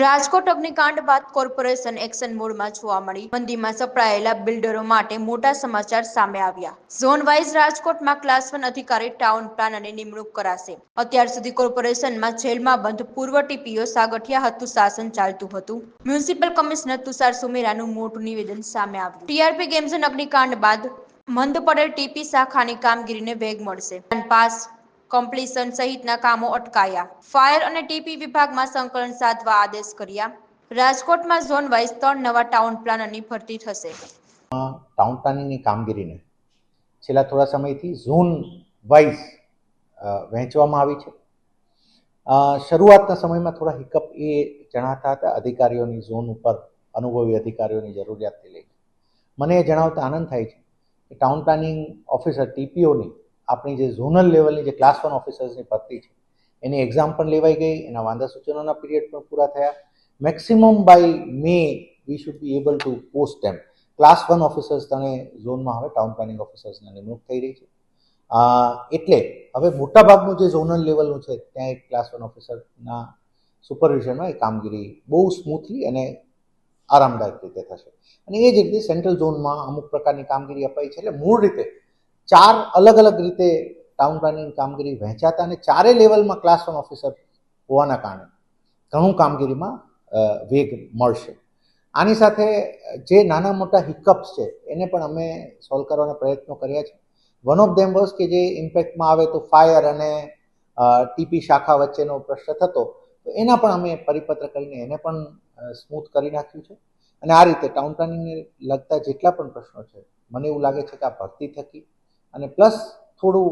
રાજકોટ અગ્નિકાંડ બાદ corporation action મોડમાં જોવા મળી. મંદીમાં સપડાયેલા બિલ્ડરો માટે મોટા સમાચાર સામે આવ્યા. ઝોન વાઇઝ રાજકોટમાં ક્લાસ વન અધિકારી ટાઉન પ્લાન અને નિમણૂક કરાશે. અત્યાર સુધી કોર્પોરેશનમાં જેલમાં બંધ પૂર્વ ટીપીઓ સાગઠિયા હતું શાસન ચાલતું હતું. મ્યુનિસિપલ કમિશનર તુષાર સુમેરાનું મોટું નિવેદન સામે આવ્યું. ટીઆરપી ગેમ્સ અગ્નિકાંડ બાદ મંદ પડેલ ટીપી શાખાની કામગીરીને વેગ મળશે. પાસ કમ્પ્લીશન સહિતના કામો અટકાયા. ફાયર અને ટીપી વિભાગમાં સંકલન સાધવા આદેશ કર્યા. રાજકોટમાં ઝોન વાઇઝ ત્રણ નવા ટાઉન પ્લાનરની ભરતી થશે. ટાઉન પ્લાનિંગની કામગીરીને છેલ્લા થોડા સમયથી ઝોન વાઇઝ વહેંચવામાં આવી છે. શરૂઆતના સમયમાં થોડા હિકઅપ એ જણાતા હતા અધિકારીઓની ઝોન ઉપર અનુભવી અધિકારીઓની જરૂરિયાતથી લઈને. મને એ જણાવતા આનંદ થાય છે કે ટાઉન પ્લાનિંગ ઓફિસર ટીપીઓની આપણી જે ઝોનલ લેવલની જે ક્લાસ વન ઓફિસર્સની ભરતી છે, એની એક્ઝામ પણ લેવાઈ ગઈ, એના વાંધા સૂચનોના પીરિયડ પણ પૂરા થયા. Maximum by May we should be able to post them class one officers તને ઝોનમાં હવે ટાઉન પ્લાનિંગ ઓફિસર્સની નિમણૂક થઈ રહી છે. એટલે હવે મોટાભાગનું જે ઝોનલ લેવલનું છે, ત્યાં એક ક્લાસ વન ઓફિસરના સુપરવિઝનમાં એ કામગીરી બહુ સ્મૂથલી અને આરામદાયક રીતે થશે. અને એ જ રીતે સેન્ટ્રલ ઝોનમાં અમુક પ્રકારની કામગીરી અપાઈ છે, એટલે મૂળ રીતે ચાર અલગ અલગ રીતે ટાઉન પ્લાનિંગ કામગીરી વહેંચાતા અને ચારે લેવલમાં ક્લાસ વન ઓફિસર હોવાના કારણે ઘણું કામગીરીમાં વેગ મળશે. આની સાથે જે નાના મોટા હિકઅપ્સ છે, એને પણ અમે સોલ્વ કરવાના પ્રયત્નો કર્યા છે. વન ઓફ ધેમ વોઝ કે જે ઇમ્પેક્ટમાં આવે તો ફાયર અને ટીપી શાખા વચ્ચેનો પ્રશ્ન થતો, તો એના પણ અમે પરિપત્ર કરીને એને પણ સ્મૂથ કરી નાખ્યું છે. અને આ રીતે ટાઉન પ્લાનિંગને લગતા જેટલા પણ પ્રશ્નો છે, મને એવું લાગે છે કે આ ભરતી થકી અને પ્લસ થોડું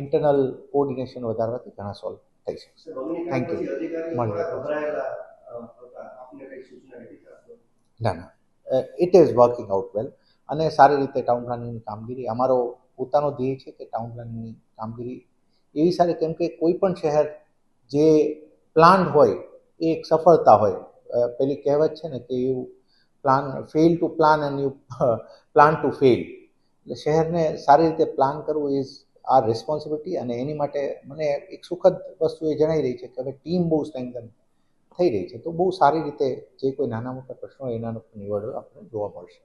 ઇન્ટરનલ કોઓર્ડિનેશન વધારવાથી ઘણા સોલ્વ થઈ શકશે થેન્ક યુ. ના ના. It is working out well અને સારી રીતે ટાઉન પ્લાનિંગની કામગીરી. અમારો પોતાનો ધ્યેય છે કે ટાઉન પ્લાનિંગની કામગીરી એવી સારી કેમ કે કોઈ પણ શહેર જે પ્લાન હોય એ એક સફળતા હોય. પેલી કહેવત છે ને કે you plan fail to plan and you plan to fail એટલે શહેરને સારી રીતે પ્લાન કરવું ઇઝ આ રિસ્પોન્સિબિલિટી અને એની માટે મને એક સુખદ વસ્તુ એ જણાઈ રહી છે કે હવે ટીમ બહુ સ્ટ્રેન્થન થઈ રહી છે. તો બહુ સારી રીતે જે કોઈ નાના મોટા પ્રશ્નો એના નિવડો આપણને જોવા મળશે.